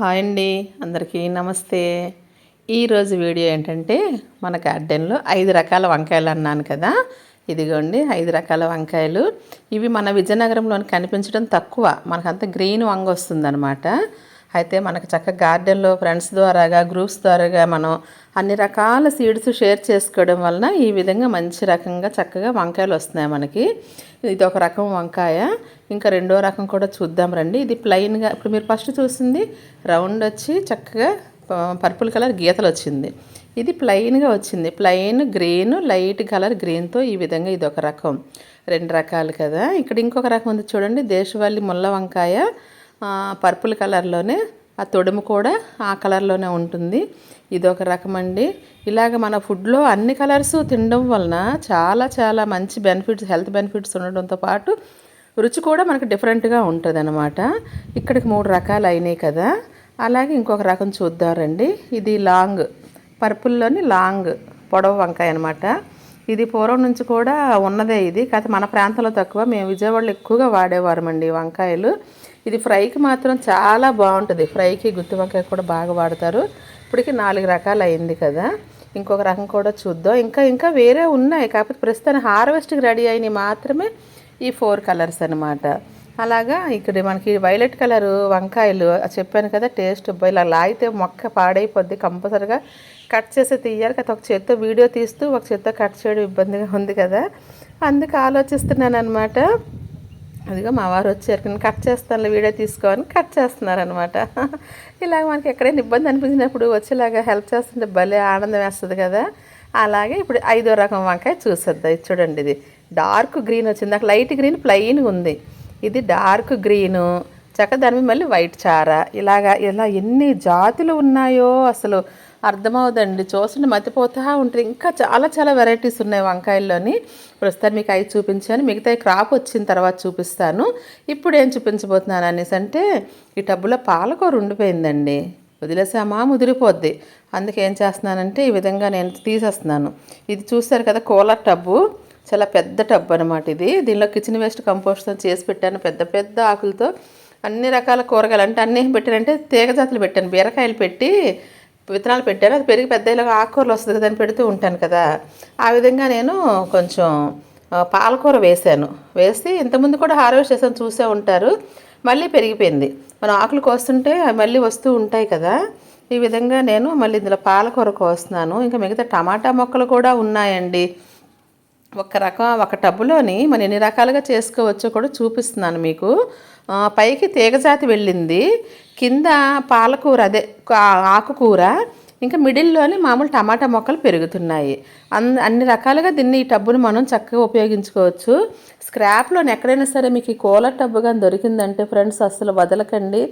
Hi అండి అందరికీ నమస్తే. ఈరోజు వీడియో ఏంటంటే మన గార్డెన్లో ఐదు రకాల వంకాయలు అన్నాను కదా. ఇదిగోండి ఐదు రకాల వంకాయలు. ఇవి మన విజయనగరంలోని కనిపించడం తక్కువ. మనకంత గ్రీన్ వంగ వస్తుందన్నమాట. అయితే మనకు చక్కగా గార్డెన్లో ఫ్రెండ్స్ ద్వారాగా గ్రూప్స్ ద్వారాగా మనం అన్ని రకాల సీడ్స్ షేర్ చేసుకోవడం వలన ఈ విధంగా మంచి రకంగా చక్కగా వంకాయలు వస్తున్నాయి మనకి. ఇది ఒక రకం వంకాయ. ఇంకా రెండో రకం కూడా చూద్దాం రండి. ఇది ప్లెయిన్గా ఇప్పుడు మీరు ఫస్ట్ చూసింది రౌండ్ వచ్చి చక్కగా పర్పుల్ కలర్ గీతలు వచ్చింది. ఇది ప్లెయిన్గా వచ్చింది. ప్లెయిన్ గ్రీన్ లైట్ కలర్ గ్రీన్తో ఈ విధంగా ఇది ఒక రకం. రెండు రకాలు కదా. ఇక్కడ ఇంకొక రకం ఉంది చూడండి దేశవాళీ ముల్ల వంకాయ. పర్పుల్ కలర్లోనే ఆ తొడుము కూడా ఆ కలర్లోనే ఉంటుంది. ఇది ఒక రకం అండి. ఇలాగ మన ఫుడ్లో అన్ని కలర్స్ తినడం వలన చాలా చాలా మంచి బెనిఫిట్స్ హెల్త్ బెనిఫిట్స్ ఉండడంతో పాటు రుచి కూడా మనకు డిఫరెంట్గా ఉంటుంది అనమాట ఇక్కడికి మూడు రకాలు అయినాయి కదా. అలాగే ఇంకొక రకం చూద్దారండి. ఇది లాంగ్ పర్పుల్లోని లాంగ్ పొడవ వంకాయ అనమాట ఇది పూర్వం నుంచి కూడా ఉన్నదే ఇది. కాకపోతే మన ప్రాంతంలో తక్కువ. మేము విజయవాడలో ఎక్కువగా వాడేవారమండి వంకాయలు. ఇది ఫ్రైకి మాత్రం చాలా బాగుంటుంది. ఫ్రైకి గుత్తి వంకాయ కూడా బాగా వాడతారు. ఇప్పటికి నాలుగు రకాలు అయింది కదా. ఇంకొక రకం కూడా చూద్దాం. ఇంకా ఇంకా వేరే ఉన్నాయి. కాకపోతే ప్రస్తుతానికి హార్వెస్ట్కి రెడీ అయినవి మాత్రమే ఈ ఫోర్ కలర్స్ అనమాట అలాగా ఇక్కడ మనకి వైలెట్ కలర్ వంకాయలు చెప్పాను కదా టేస్ట్ ఇలా లాగితే మొక్క పాడైపోద్ది కంపల్సరిగా. కట్ చేసి తీయాలి కదా. ఒక చేత్తో వీడియో తీస్తూ ఒక చేత్తో కట్ చేయడం ఇబ్బందిగా ఉంది కదా. అందుకు ఆలోచిస్తున్నాను అనమాట అదిగో మా వారు వచ్చారు. కానీ కట్ చేస్తాను వీడియో తీసుకోని కట్ చేస్తున్నారనమాట ఇలాగ మనకి ఎక్కడైనా ఇబ్బంది అనిపించినప్పుడు వచ్చేలాగా హెల్ప్ చేస్తుంటే భలే ఆనందం వేస్తుంది కదా. అలాగే ఇప్పుడు ఐదో రకం వంకాయ చూసేద్దాం. ఇది చూడండి ఇది డార్క్ గ్రీన్ వచ్చింది. నాకు లైట్ గ్రీన్ ప్లెయిన్గా ఉంది. ఇది డార్క్ గ్రీను. చక్క దాని మీద మళ్ళీ వైట్ చార. ఇలాగా ఇలా ఎన్ని జాతులు ఉన్నాయో అసలు. అర్థమవుదండి. చూస్తుంటే మతిపోతా ఉంటుంది. ఇంకా చాలా చాలా వెరైటీస్ ఉన్నాయి వంకాయల్లోని. ప్రస్తుతం మీకు అవి చూపించాను. మిగతా క్రాప్ వచ్చిన తర్వాత చూపిస్తాను. ఇప్పుడు ఏం చూపించబోతున్నాను అనేసి అంటే ఈ టబ్బులో పాలకూర ఉండిపోయిందండి. వదిలేసామా? ముదిరిపోద్ది. అందుకే ఏం చేస్తున్నానంటే ఈ విధంగా నేను తీసేస్తున్నాను. ఇది చూస్తారు కదా కూలర్ టబ్బు. చాలా పెద్ద టబ్ అనమాట ఇది. దీనిలో కిచెన్ వేస్ట్ కంపోస్ట్తో చేసి పెట్టాను. పెద్ద పెద్ద ఆకులతో. అన్ని రకాల కూరగాయలు అంటే అన్నీ పెట్టానంటే తీగ జాతులు పెట్టాను. బీరకాయలు పెట్టి విత్తనాలు పెట్టాను. అది పెరిగి పెద్ద ఇలాగ ఆకుకూరలు వస్తుంది కదా అని పెడుతూ ఉంటాను కదా. ఆ విధంగా నేను కొంచెం పాలకూర వేసాను వేసి ఇంతకుముందు కూడా హార్వెస్ట్ చేసాను చూసే ఉంటారు. మళ్ళీ పెరిగిపోయింది. మనం ఆకులు కోస్తుంటే మళ్ళీ వస్తూ ఉంటాయి కదా. ఈ విధంగా నేను మళ్ళీ ఇందులో పాలకూర కోస్తున్నాను. ఇంకా మిగతా టమాటా మొక్కలు కూడా ఉన్నాయండి. ఒక రకం ఒక టబ్బులోని మనం ఎన్ని రకాలుగా చేసుకోవచ్చో కూడా చూపిస్తున్నాను మీకు. పైకి తీగజాతి వెళ్ళింది. కింద పాలకూర అదే ఆకుకూర ఇంకా మిడిల్లోని మామూలు టమాటా మొక్కలు పెరుగుతున్నాయి. అన్ అన్ని రకాలుగా దీన్ని ఈ టబ్బును మనం చక్కగా ఉపయోగించుకోవచ్చు. స్క్రాప్లోని ఎక్కడైనా సరే మీకు ఈ కూలర్ టబ్బు కానీ దొరికిందంటే ఫ్రెండ్స్ అస్సలు వదలకండి.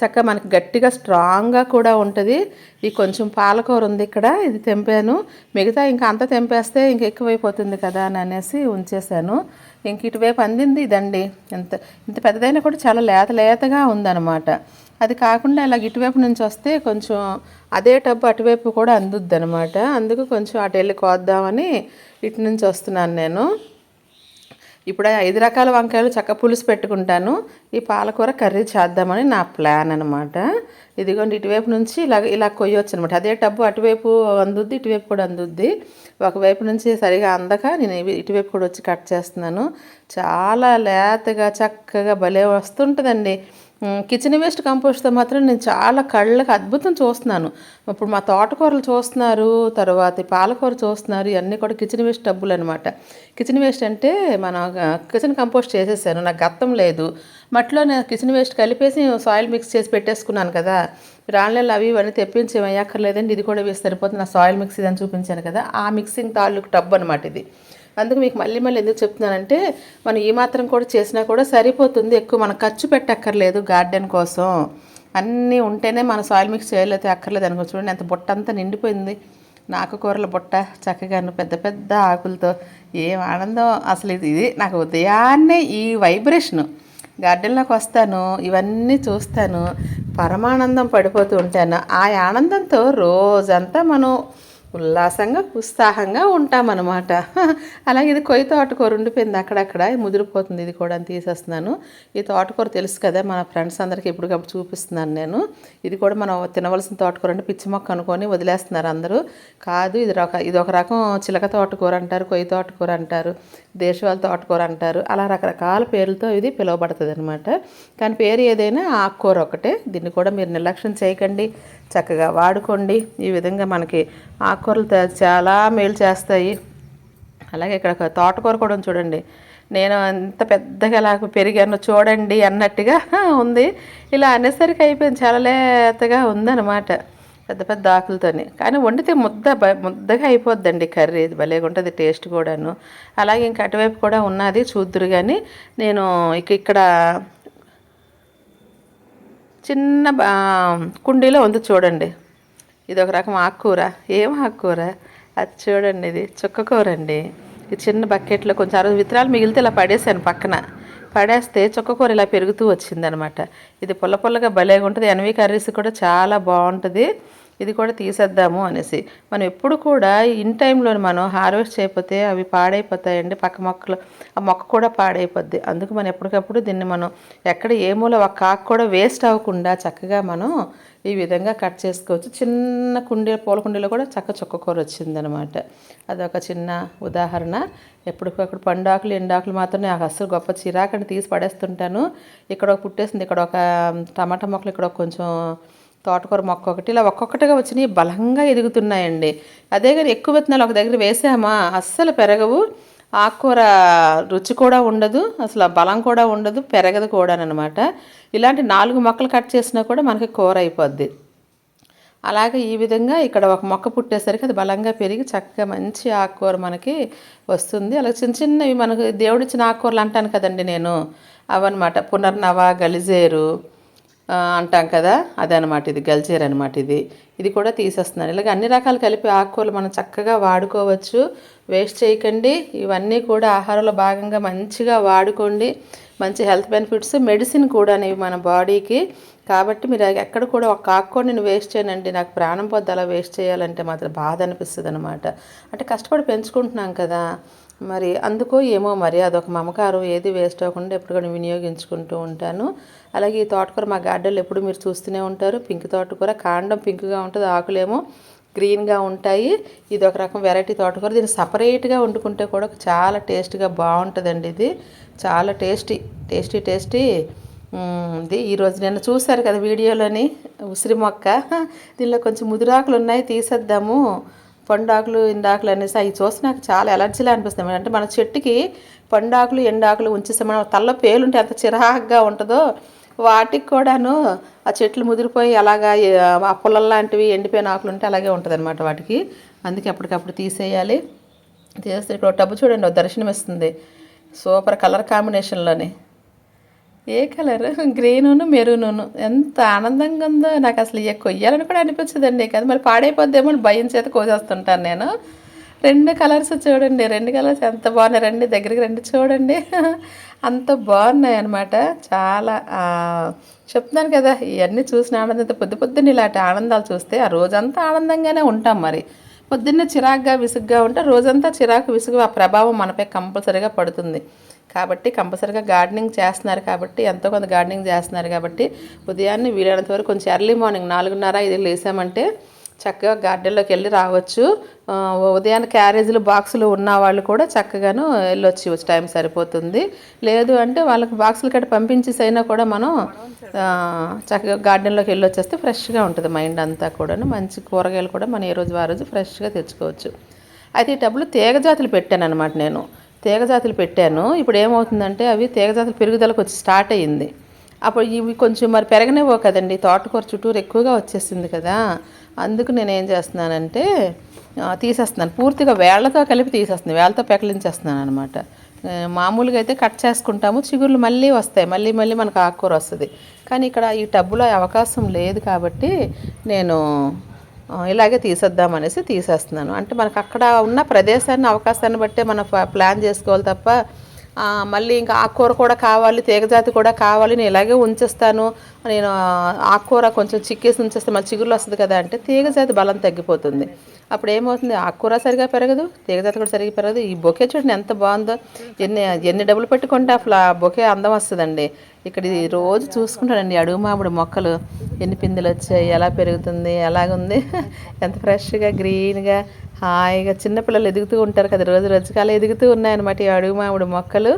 చక్కగా మనకి గట్టిగా స్ట్రాంగ్గా కూడా ఉంటుంది. ఈ కొంచెం పాలకూర ఉంది ఇక్కడ ఇది తెంపాను. మిగతా ఇంకా అంత తెంపేస్తే ఇంక ఎక్కువైపోతుంది కదా అని అనేసి ఉంచేసాను. ఇంక ఇటువైపు అందింది ఇదండి. ఇంత ఇంత పెద్దదైనా కూడా చాలా లేత లేతగా ఉందన్నమాట. అది కాకుండా ఇలాగ ఇటువైపు నుంచి వస్తే కొంచెం అదే టబ్బు అటువైపు కూడా అందుద్ది అనమాట అందుకు కొంచెం అటు వెళ్ళి కోద్దామని ఇటు నుంచి వస్తున్నాను నేను. ఇప్పుడు ఐదు రకాల వంకాయలు చక్క పులుసు పెట్టుకుంటాను. ఈ పాలకూర కర్రీ చేద్దామని నా ప్లాన్ అనమాట ఇదిగోండి ఇటువైపు నుంచి ఇలా ఇలా కొయ్యొచ్చు అనమాట అదే టబ్బు అటువైపు అందుద్ది ఇటువైపు కూడా అందుద్ది. ఒకవైపు నుంచి సరిగా అందక నేను ఇటువైపు కూడా వచ్చి కట్ చేస్తున్నాను. చాలా లేతగా చక్కగా భలే వస్తుంటుందండి. కిచెన్ వేస్ట్ కంపోస్ట్తో మాత్రం నేను చాలా కళ్ళకి అద్భుతం చూస్తున్నాను. ఇప్పుడు మా తోటకూరలు చూస్తున్నారు తర్వాత పాలకూర చూస్తున్నారు ఇవన్నీ కూడా కిచెన్ వేస్ట్ డబ్బులు అనమాట కిచెన్ వేస్ట్ అంటే మన కిచెన్ కంపోస్ట్ చేసేసాను నాకు గత్తం లేదు. మట్టిలో నేను కిచెన్ వేస్ట్ కలిపేసి సాయిల్ మిక్స్ చేసి పెట్టేసుకున్నాను కదా. రాళ్ళల్లో అవి ఇవన్నీ తెప్పించి అయ్యక్కర్లేదండి ఇది కూడా వేసి సరిపోతుంది. నా సాయిల్ మిక్స్ ఇదని చూపించాను కదా. ఆ మిక్సింగ్ తాలూకు టబ్ అనమాట ఇది. అందుకు మీకు మళ్ళీ మళ్ళీ ఎందుకు చెప్తున్నానంటే మనం ఈ మాత్రం కూడా చేసినా కూడా సరిపోతుంది ఎక్కువ మనం ఖర్చు పెట్టక్కర్లేదు గార్డెన్ కోసం. అన్నీ ఉంటేనే మన సాయిల్ మిక్స్ చేయలేదు అక్కర్లేదు అనుకో. చూడండి ఎంత బుట్ట అంతా నిండిపోయింది నాకుకూరల బుట్ట చక్కగా పెద్ద పెద్ద ఆకులతో ఏం ఆనందం. అసలు ఇది ఇది నాకు ఉదయాన్నే ఈ వైబ్రేషను. గార్డెన్లోకి వస్తాను ఇవన్నీ చూస్తాను పరమానందం పడిపోతూ ఉంటాను. ఆ ఆనందంతో రోజంతా మనం ఉల్లాసంగా ఉత్సాహంగా ఉంటామన్నమాట. అలాగే ఇది కొయ్య తోటకూర ఉండిపోయింది అక్కడక్కడ. ముదిరిపోతుంది ఇది కూడా అని తీసేస్తున్నాను. ఈ తోటకూర తెలుసు కదా మన ఫ్రెండ్స్ అందరికీ ఎప్పటికప్పుడు చూపిస్తున్నాను నేను. ఇది కూడా మనం తినవలసిన తోటకూర అంటే పిచ్చి మొక్క అనుకొని వదిలేస్తున్నారు అందరూ. కాదు ఇది ఒక ఇది ఒక రకం చిలక తోటకూర అంటారు కొయ్య తోటకూర అంటారు దేశవాళ తోటకూర అంటారు. అలా రకరకాల పేర్లతో ఇది పిలువబడుతుంది అనమాట కానీ పేరు ఏదైనా ఆకుకూర ఒకటే. దీన్ని కూడా మీరు నిర్లక్ష్యం చేయకండి. చక్కగా వాడుకోండి. ఈ విధంగా మనకి ఆకుకూరలు చాలా మేలు చేస్తాయి. అలాగే ఇక్కడ ఒక తోటకూర కూడా చూడండి. నేను అంత పెద్దగా ఇలా పెరిగాను చూడండి అన్నట్టుగా ఉంది. ఇలా అనేసరికి అయిపోయింది. చాలా లేతగా ఉందన్నమాట. పెద్ద పెద్ద ఆకులతోని. కానీ వండితే ముద్ద ముద్దగా అయిపోద్దండి కర్రీ. ఇది భలేగా ఉంటుంది టేస్ట్ కూడాను. అలాగే ఇంకా అటువైపు కూడా ఉన్నది చూద్దురు కానీ నేను ఇక ఇక్కడ చిన్న బా- కుండీలో ఉంది చూడండి. ఇది ఒక రకం ఆకుకూర. ఏం ఆకుకూర? అది చూడండి ఇది. చుక్కకూర అండి. ఈ చిన్న బకెట్లో కొంచెం అరవై విత్తనాలు మిగిలితే ఇలా పడేసాను పక్కన. పడేస్తే చుక్కకూర ఇలా పెరుగుతూ వచ్చిందనమాట. ఇది పుల్ల పుల్లగా భలేగా ఉంటుంది ఎనవి కర్రీస్ కూడా చాలా బాగుంటుంది. ఇది కూడా తీసేద్దాము అనేసి. మనం ఎప్పుడు కూడా ఇన్ టైంలో మనం హార్వెస్ట్ చేయకపోతే అవి పాడైపోతాయండి పక్క మొక్కలు. ఆ మొక్క కూడా పాడైపోద్ది. అందుకు మనం ఎప్పటికప్పుడు దీన్ని మనం ఎక్కడ ఏ మూల ఒక కాకు కూడా వేస్ట్ అవ్వకుండా చక్కగా మనం ఈ విధంగా కట్ చేసుకోవచ్చు. చిన్న కుండీ పూల కుండీలో కూడా చక్క చుక్కకూర వచ్చిందనమాట. అదొక చిన్న ఉదాహరణ. ఎప్పటికప్పుడు పండాకులు ఎండాకులు మాత్రం నాకు అస్సలు గొప్ప చిరాకని తీసి పడేస్తుంటాను. ఇక్కడ ఒక పుట్టేసింది. ఇక్కడ ఒక టమాటా మొక్కలు ఇక్కడ ఒక కొంచెం తోటకూర మొక్క ఒకటి ఇలా ఒక్కొక్కటిగా వచ్చినాయి బలంగా ఎదుగుతున్నాయండి. అదే కానీ ఎక్కువ విత్తనాలు ఒక దగ్గర వేసామా అస్సలు పెరగవు. ఆకుకూర రుచి కూడా ఉండదు అసలు బలం కూడా ఉండదు పెరగదు కూడా అనమాట ఇలాంటి నాలుగు మొక్కలు కట్ చేసినా కూడా మనకి కూర అయిపోద్ది. అలాగే ఈ విధంగా ఇక్కడ ఒక మొక్క పుట్టేసరికి అది బలంగా పెరిగి చక్కగా మంచి ఆకుకూర మనకి వస్తుంది. అలాగే చిన్న చిన్నవి మనకు దేవుడిచ్చిన ఆకుకూరలు అంటాను కదండి నేను. అవన్నమాట పునర్నవ గలిజేరు అంటాం కదా అదనమాట ఇది గల్చేర్ అనమాట ఇది. ఇది కూడా తీసేస్తున్నాను. ఇలాగ అన్ని రకాలు కలిపి ఆకుకూరలు మనం చక్కగా వాడుకోవచ్చు. వేస్ట్ చేయకండి. ఇవన్నీ కూడా ఆహారంలో భాగంగా మంచిగా వాడుకోండి. మంచి హెల్త్ బెనిఫిట్స్ మెడిసిన్ కూడా మన బాడీకి. కాబట్టి మీరు ఎక్కడ కూడా ఒక ఆకుకూర నేను వేస్ట్ చేయనండి. నాకు ప్రాణం పొద్దు అలా వేస్ట్ చేయాలంటే మాత్రం బాధ అనిపిస్తుంది అనమాట అంటే కష్టపడి పెంచుకుంటున్నాం కదా. మరి అందుకో ఏమో మరి అదొక మమకారం. ఏది వేస్ట్ అవ్వకుండా ఎప్పుడు కూడా వినియోగించుకుంటూ ఉంటాను. అలాగే ఈ తోటకూర మా గార్డెన్లో ఎప్పుడు మీరు చూస్తూనే ఉంటారు. పింక్ తోటకూర కాండం పింక్గా ఉంటుంది ఆకులేమో గ్రీన్గా ఉంటాయి. ఇది ఒక రకం వెరైటీ తోటకూర దీన్ని సపరేట్గా వండుకుంటే కూడా చాలా టేస్ట్గా బాగుంటుందండి ఇది. చాలా టేస్టీ టేస్టీ టేస్టీ. ఇది ఈరోజు నిన్న చూశారు కదా వీడియోలోని ఉసిరి మొక్క. దీనిలో కొంచెం ముదిరాకులు ఉన్నాయి తీసేద్దాము. పండాకులు ఎండాకులు అనేసి అవి చూసి నాకు చాలా ఎలర్జీలా అనిపిస్తుంది. అంటే మన చెట్టుకి పండాకులు ఎండాకులు ఉంచేస్తే మనం తల్ల పేలుంటే ఎంత చిరాగ్గా ఉంటుందో. వాటికి కూడాను ఆ చెట్లు ముదిరిపోయి అలాగా ఆ పుల్లల లాంటివి ఎండిపోయిన ఆకులు ఉంటే అలాగే ఉంటుంది అనమాట వాటికి. అందుకే అప్పటికప్పుడు తీసేయాలి. తీసేస్తే ఇక్కడ టబ్బు చూడండి దర్శనం ఇస్తుంది. సూపర్ కలర్ కాంబినేషన్లోని. ఏ కలర్? గ్రీనును మెరూనును. ఎంత ఆనందంగా ఉందో నాకు అసలు ఇక కొయ్యాలని కూడా అనిపించదండి. కదా మరి పాడైపోద్దేమో అని భయం చేత కోసేస్తుంటాను నేను. రెండు కలర్స్ చూడండి రెండు కలర్స్ ఎంత బాగున్నాయి. రండి దగ్గరికి రండి చూడండి. అంత బాగున్నాయి అనమాట చాలా చెప్తున్నాను కదా ఇవన్నీ చూసిన ఆనందంతో పొద్దు పొద్దున్న ఇలాంటి ఆనందాలు చూస్తే ఆ రోజంతా ఆనందంగానే ఉంటాం మరి. పొద్దున్నే చిరాకుగా విసుగ్గా ఉంటే రోజంతా చిరాకు విసుగు ఆ ప్రభావం మనపై కంపల్సరీగా పడుతుంది. కాబట్టి కంపల్సరీగా గార్డెనింగ్ చేస్తున్నారు కాబట్టి ఎంతో కొంత గార్డెనింగ్ చేస్తున్నారు కాబట్టి ఉదయాన్నే వీలైనంత వరకు కొంచెం ఎర్లీ మార్నింగ్ నాలుగున్నర ఇది లేసామంటే చక్కగా గార్డెన్లోకి వెళ్ళి రావచ్చు ఉదయాన్నే క్యారేజీలు బాక్సులు ఉన్న వాళ్ళు కూడా చక్కగాను వెళ్ళొచ్చు. టైం సరిపోతుంది. లేదు అంటే వాళ్ళకి బాక్సులు కట్టి పంపించేసైనా కూడా మనం చక్కగా గార్డెన్లోకి వెళ్ళొచ్చేస్తే ఫ్రెష్గా ఉంటుంది మైండ్ అంతా కూడా మంచి కూరగాయలు కూడా మనం ఏ రోజు ఆ రోజు ఫ్రెష్గా తెచ్చుకోవచ్చు. అయితే ఈ టబ్బులు తీగ జాతులు పెట్టాను అనమాట నేను. తీగ జాతులు పెట్టాను. ఇప్పుడు ఏమవుతుందంటే అవి తీగజాతులు పెరుగుదలకు వచ్చి స్టార్ట్ అయ్యింది. అప్పుడు ఇవి కొంచెం మరి పెరగనివ్వవు కదండి. తోటకూర చుట్టూరు ఎక్కువగా వచ్చేసింది కదా. అందుకు నేను ఏం చేస్తున్నానంటే తీసేస్తున్నాను. పూర్తిగా వేళ్ళతో కలిపి తీసేస్తున్నాను. వేళ్ళతో పెకలించేస్తున్నాను అనమాట మామూలుగా అయితే కట్ చేసుకుంటాము. చిగుర్లు మళ్ళీ వస్తాయి. మళ్ళీ మళ్ళీ మనకు ఆకుకూర వస్తుంది. కానీ ఇక్కడ ఈ టబ్బులో అవకాశం లేదు కాబట్టి నేను ఇలాగే తీసేద్దామనేసి తీసేస్తున్నాను. అంటే మనకు అక్కడ ఉన్న ప్రదేశాన్ని అవకాశాన్ని బట్టే మనం ప- ప్లాన్ చేసుకోవాలి తప్ప మళ్ళీ ఇంకా ఆకుకూర కూడా కావాలి తీగజాతి కూడా కావాలి నేను ఇలాగే ఉంచేస్తాను. నేను ఆకుకూర కొంచెం చిక్కేసి ఉంచేస్తే మళ్ళీ చిగురులు వస్తుంది కదా అంటే తీగజాతి బలం తగ్గిపోతుంది. అప్పుడు ఏమవుతుంది ఆకుకూర సరిగా పెరగదు తీగజాత కూడా సరిగా పెరగదు. ఈ బొకే చూడండి ఎంత బాగుందో. ఎన్ని ఎన్ని డబ్బులు పెట్టుకుంటే అసలు ఆ బొకే అందం వస్తుందండి. ఇక్కడ రోజు చూసుకుంటానండి అడుగు మామిడి మొక్కలు ఎన్ని పిందెలు వచ్చాయి ఎలా పెరుగుతుంది ఎలాగుంది. ఎంత ఫ్రెష్గా గ్రీన్గా హాయిగా చిన్నపిల్లలు ఎదుగుతూ ఉంటారు కదా రోజు రోజుకి ఎదుగుతూ ఉన్నాయన్నమాట ఈ అడుగు మామిడి మొక్కలు.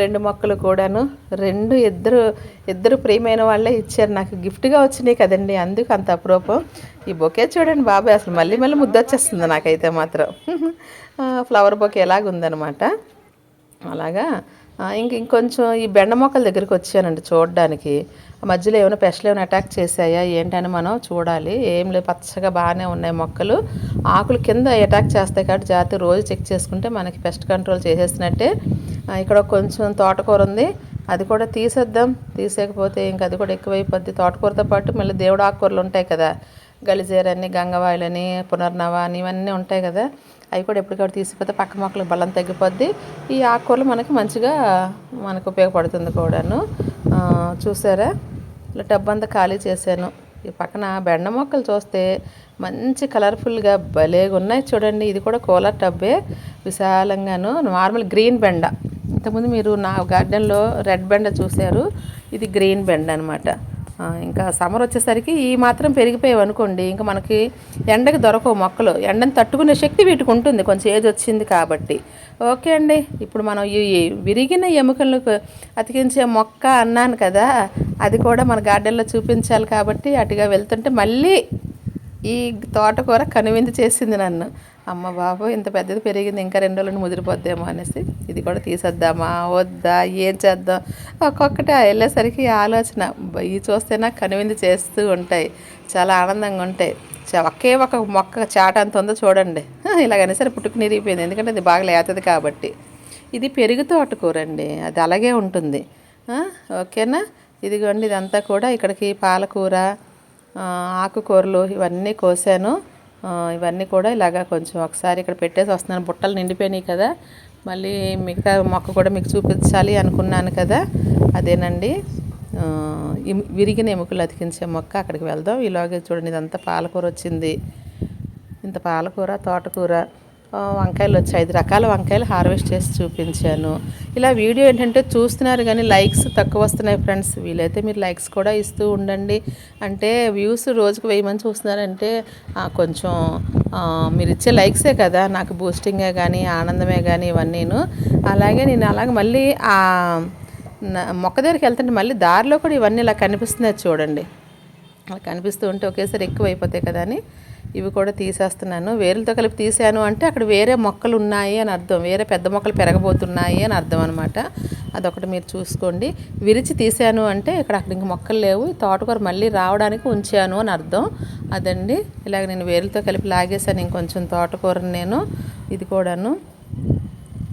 రెండు మొక్కలు కూడాను. రెండు ఇద్దరు ఇద్దరు ప్రియమైన వాళ్ళే ఇచ్చారు. నాకు గిఫ్ట్గా వచ్చినాయి కదండి అందుకు అంత అప్రూపం. ఈ బొకే చూడండి బాబాయ్ అసలు మళ్ళీ మళ్ళీ ముద్దొచ్చేస్తుంది నాకైతే మాత్రం. ఫ్లవర్ బొకే ఎలాగుందనమాట అలాగా ఇంక ఇంకొంచెం ఈ బెండ మొక్కల దగ్గరికి వచ్చానండి చూడడానికి. మధ్యలో ఏమైనా పెస్ట్లు ఏమైనా అటాక్ చేశాయా ఏంటని మనం చూడాలి. ఏం లేదు పచ్చగా బాగానే ఉన్నాయి మొక్కలు. ఆకులు కింద అటాక్ చేస్తాయి కాబట్టి జాగ్రత్త రోజు చెక్ చేసుకుంటే మనకి పెస్ట్ కంట్రోల్ చేసేసినట్టే. ఇక్కడ కొంచెం తోటకూర ఉంది. అది కూడా తీసేద్దాం. తీసేయకపోతే ఇంక అది కూడా ఎక్కువైపోద్ది. తోటకూరతో పాటు మళ్ళీ దేవుడు ఆకుకూరలు ఉంటాయి కదా. గలిజేరని గంగవాయిలని పునర్నవ అని ఇవన్నీ ఉంటాయి కదా. అవి కూడా ఎప్పటికప్పుడు తీసిపోతే పక్క మొక్కలకు బలం తగ్గిపోద్ది. ఈ ఆకుకూరలు మనకి మంచిగా మనకు ఉపయోగపడుతుంది కూడాను. చూసారా? ఇలా టబ్ అంతా ఖాళీ చేశాను. ఈ పక్కన బెండ మొక్కలు చూస్తే మంచి కలర్ఫుల్గా భలేగా ఉన్నాయి చూడండి ఇది కూడా కూలర్ టబ్బే. విశాలంగాను నార్మల్ గ్రీన్ బెండ. ఇంతకుముందు మీరు నా గార్డెన్లో రెడ్ బెండ చూశారు. ఇది గ్రీన్ బెండ అనమాట ఇంకా సమ్మర్ వచ్చేసరికి ఈ మాత్రం పెరిగిపోయావు అనుకోండి. ఇంకా మనకి ఎండకి దొరకవు మొక్కలు. ఎండను తట్టుకునే శక్తి వీటికి ఉంటుంది. కొంచెం ఏజ్ వచ్చింది కాబట్టి. ఓకే అండి. ఇప్పుడు మనం ఈ ఈ విరిగిన ఎముకలను అతికించే మొక్క అన్నాను కదా. అది కూడా మన గార్డెన్లో చూపించాలి కాబట్టి అటుగా వెళ్తుంటే మళ్ళీ ఈ తోటకూర కనువిందు చేసింది నన్ను. అమ్మ బాబు ఇంత పెద్దది పెరిగింది ఇంకా రెండు రోజులు ముదిరిపోద్దేమో అనేసి ఇది కూడా తీసేద్దామా? వద్దా? ఏం చేద్దాం? ఒక్కొక్కటి వెళ్ళేసరికి ఆలోచన. ఇవి చూస్తే నాకు కనువిందు చేస్తూ ఉంటాయి. చాలా ఆనందంగా ఉంటాయి. చ- ఒకే ఒక మొక్క చాట అంత ఉందో చూడండి. ఇలాగైనా సరే పుట్టుకు నిరిగిపోయింది. ఎందుకంటే అది బాగా లేతది కాబట్టి. ఇది పెరుగు తోటకూర అండి. అది అలాగే ఉంటుంది. ఓకేనా? ఇదిగోండి ఇదంతా కూడా ఇక్కడికి పాలకూర ఆకుకూరలు ఇవన్నీ కోసాను. ఇవన్నీ కూడా ఇలాగా కొంచెం ఒకసారి ఇక్కడ పెట్టేసి వస్తున్నాను. బుట్టలు నిండిపోయినాయి కదా. మళ్ళీ మిగతా మొక్క కూడా మీకు చూపించాలి అనుకున్నాను కదా. అదేనండి. విరిగిన ఎముకలు అతికించే మొక్క అక్కడికి వెళ్దాం. ఇలాగే చూడండి ఇదంతా పాలకూర వచ్చింది. ఇంత పాలకూర తోటకూర. వంకాయలు వచ్చి ఐదు రకాల వంకాయలు హార్వెస్ట్ చేసి చూపించాను. ఇలా వీడియో ఏంటంటే చూస్తున్నారు కానీ లైక్స్ తక్కువ వస్తున్నాయి ఫ్రెండ్స్. వీలైతే మీరు లైక్స్ కూడా ఇస్తూ ఉండండి. అంటే వ్యూస్ రోజుకు వెయ్యి మంది చూస్తున్నారంటే కొంచెం మీరు ఇచ్చే లైక్సే కదా. నాకు బూస్టింగే కానీ ఆనందమే కానీ ఇవన్నీను. అలాగే నేను అలాగే మళ్ళీ ఆ మొక్క దగ్గరికి వెళ్తుంటే మళ్ళీ దారిలో కూడా ఇవన్నీ ఇలా కనిపిస్తున్నాయి చూడండి. కనిపిస్తూ ఉంటే ఒకేసారి ఎక్కువ అయిపోతాయి కదా అని ఇవి కూడా తీసేస్తున్నాను. వేరులతో కలిపి తీసాను అంటే అక్కడ వేరే మొక్కలు ఉన్నాయి అని అర్థం. వేరే పెద్ద మొక్కలు పెరగబోతున్నాయి అని అర్థం అనమాట అదొకటి మీరు చూసుకోండి. విరిచి తీసాను అంటే ఇక్కడ అక్కడ ఇంక మొక్కలు లేవు. తోటకూర మళ్ళీ రావడానికి ఉంచాను అని అర్థం. అదండి. ఇలాగ నేను వేరులతో కలిపి లాగేశాను ఇంకొంచెం తోటకూరని నేను. ఇది కూడాను.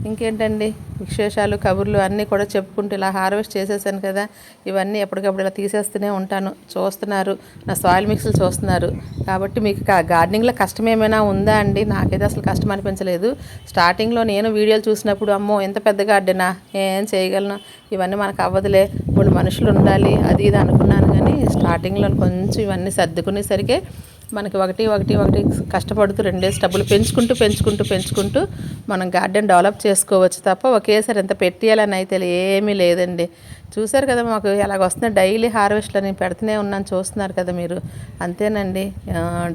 ఇంకేంటండి? విశేషాలు కబుర్లు అన్నీ కూడా చెప్పుకుంటూ ఇలా హార్వెస్ట్ చేసేసాను కదా. ఇవన్నీ ఎప్పటికప్పుడు ఇలా తీసేస్తూనే ఉంటాను. చూస్తున్నారు. నా సాయిల్ మిక్స్లు చూస్తున్నారు. కాబట్టి మీకు గార్డెనింగ్లో కష్టం ఏమైనా ఉందా అండి? నాకైతే అసలు కష్టం అనిపించలేదు. స్టార్టింగ్లో నేను వీడియోలు చూసినప్పుడు అమ్మో ఎంత పెద్ద గార్డెనా? ఏం చేయగలను? ఇవన్నీ మనకు అవ్వదులే. ఇప్పుడు మనుషులు ఉండాలి. అది ఇది అనుకున్నాను కానీ స్టార్టింగ్లో కొంచెం ఇవన్నీ సర్దుకునేసరికి మనకి ఒకటి ఒకటి ఒకటి కష్టపడుతూ రెండే స్టబ్బులు పెంచుకుంటూ పెంచుకుంటూ పెంచుకుంటూ మనం గార్డెన్ డెవలప్ చేసుకోవచ్చు తప్ప ఒకేసారి ఎంత పెట్టేయాలని అయితే ఏమీ లేదండి. చూసారు కదా మాకు ఎలాగ వస్తున్నాయి డైలీ హార్వెస్ట్లు నేను పెడుతూనే ఉన్నాను చూస్తున్నారు కదా మీరు. అంతేనండి.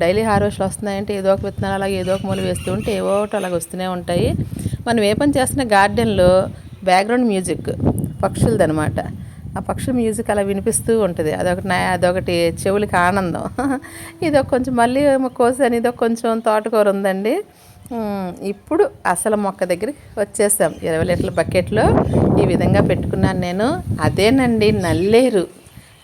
డైలీ హార్వెస్ట్లు వస్తున్నాయంటే ఏదో ఒక విత్తనాలు అలాగే ఏదో ఒక మూలు వేస్తూ ఉంటే ఏవో ఒకటి అలాగ వస్తూనే ఉంటాయి. మనం ఏ పని చేస్తున్న గార్డెన్లో బ్యాక్గ్రౌండ్ మ్యూజిక్ పక్షులది అనమాట ఆ పక్షి మ్యూజిక్ అలా వినిపిస్తూ ఉంటుంది. అదొకటి నా అదొకటి చెవులకి ఆనందం. ఇదొక కొంచెం మళ్ళీ కోసాను. ఇదొక కొంచెం తోటకూర ఉందండి. ఇప్పుడు అసలు మొక్క దగ్గరికి వచ్చేసాం. ఇరవై లీటర్ల బకెట్లో ఈ విధంగా పెట్టుకున్నాను నేను. అదేనండి నల్లేరు.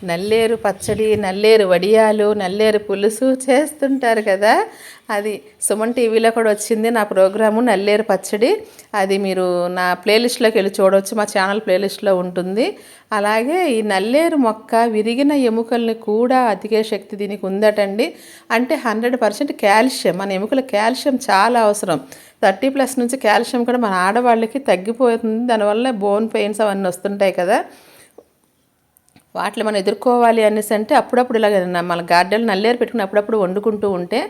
నల్లేరు పచ్చడి నల్లేరు వడియాలు నల్లేరు పులుసు చేస్తుంటారు కదా. అది సుమన్ టీవీలో కూడా వచ్చింది నా ప్రోగ్రాము నల్లేరు పచ్చడి. అది మీరు నా ప్లేలిస్ట్లోకి వెళ్ళి చూడవచ్చు మా ఛానల్ ప్లేలిస్ట్లో ఉంటుంది. అలాగే ఈ నల్లేరు మొక్క విరిగిన ఎముకల్ని కూడా అతికే శక్తి దీనికి ఉందటండి. అంటే హండ్రెడ్ పర్సెంట్ కాల్షియం మన ఎముకల కాల్షియం చాలా అవసరం. థర్టీ ప్లస్ నుంచి కాల్షియం కూడా మన ఆడవాళ్ళకి తగ్గిపోతుంది. దానివల్ల బోన్ పెయిన్స్ అవన్నీ వస్తుంటాయి కదా. వాటిని మనం ఎదుర్కోవాలి అనేసి అంటే అప్పుడప్పుడు ఇలాగ మన గార్డెన్ నల్లేరు పెట్టుకుని అప్పుడప్పుడు వండుకుంటూ ఉంటే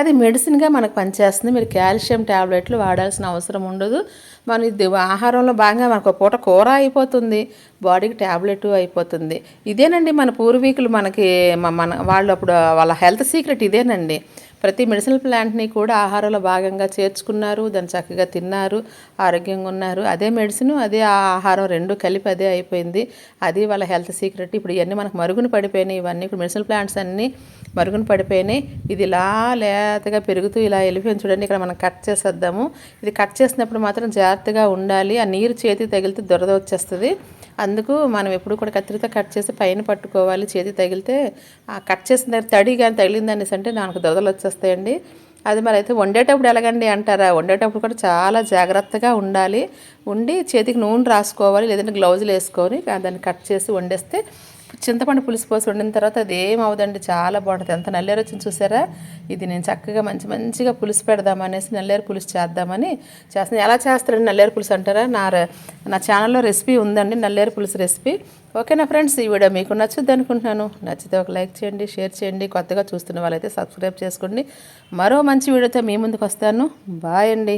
అది మెడిసిన్గా మనకు పనిచేస్తుంది. మీరు కాల్షియం ట్యాబ్లెట్లు వాడాల్సిన అవసరం ఉండదు. మన ఇది ఆహారంలో భాగంగా మనకు ఒక పూట కూర అయిపోతుంది బాడీకి ట్యాబ్లెట్ అయిపోతుంది. ఇదేనండి మన పూర్వీకులు మనకి మన వాళ్ళు అప్పుడు వాళ్ళ హెల్త్ సీక్రెట్ ఇదేనండి. ప్రతి మెడిసినల్ ప్లాంట్ని కూడా ఆహారంలో భాగంగా చేర్చుకున్నారు దాన్ని చక్కగా తిన్నారు ఆరోగ్యంగా ఉన్నారు. అదే మెడిసిన్ అదే ఆహారం రెండు కలిపి అదే అయిపోయింది. అది వాళ్ళ హెల్త్ సీక్రెట్. ఇప్పుడు ఇవన్నీ మనకు మరుగున పడిపోయినాయి ఇవన్నీ ఇప్పుడు మెడిసినల్ ప్లాంట్స్ అన్నీ మరుగున పడిపోయినాయి. ఇది ఇలా లేతగా పెరుగుతూ ఇలా వెళ్ళిపోయింది చూడండి ఇక్కడ మనం కట్ చేసేద్దాము. ఇది కట్ చేసినప్పుడు మాత్రం జాగ్రత్తగా ఉండాలి. ఆ నీరు చేతికి తగిలితే దురద వచ్చేస్తుంది. అందుకు మనం ఎప్పుడు కూడా కత్తిరితో కట్ చేసి పైన పట్టుకోవాలి చేతి తగిలితే ఆ కట్ చేసిన దగ్గర తడి కానీ తగిలింది అనేసి అంటే నాకు దొరదలు వచ్చేస్తాయండి. అది మరి అయితే వండేటప్పుడు ఎలాగండి అంటారా? వండేటప్పుడు కూడా చాలా జాగ్రత్తగా ఉండాలి. ఉండి చేతికి నూనె రాసుకోవాలి లేదంటే గ్లౌజులు వేసుకొని దాన్ని కట్ చేసి వండేస్తే చింతపండు పులుసు పోసి వండిన తర్వాత అది ఏం చాలా బాగుంటుంది. ఎంత నల్లేరు వచ్చింది చూసారా? ఇది నేను చక్కగా మంచి మంచిగా పులుసు పెడదామనేసి నల్లేరు పులుసు చేద్దామని చేస్తాను ఎలా చేస్తారండి నల్లేరు పులుసు అంటారా? నా నా ఛానల్లో రెసిపీ ఉందండి నల్లేరు పులుసు రెసిపీ. ఓకేనా ఫ్రెండ్స్? ఈ వీడియో మీకు నచ్చుద్ది అనుకుంటున్నాను. నచ్చితే ఒక లైక్ చేయండి షేర్ చేయండి కొత్తగా చూస్తున్న వాళ్ళైతే సబ్స్క్రైబ్ చేసుకోండి. మరో మంచి వీడియోతో మీ ముందుకు వస్తాను. బాయ్ అండి.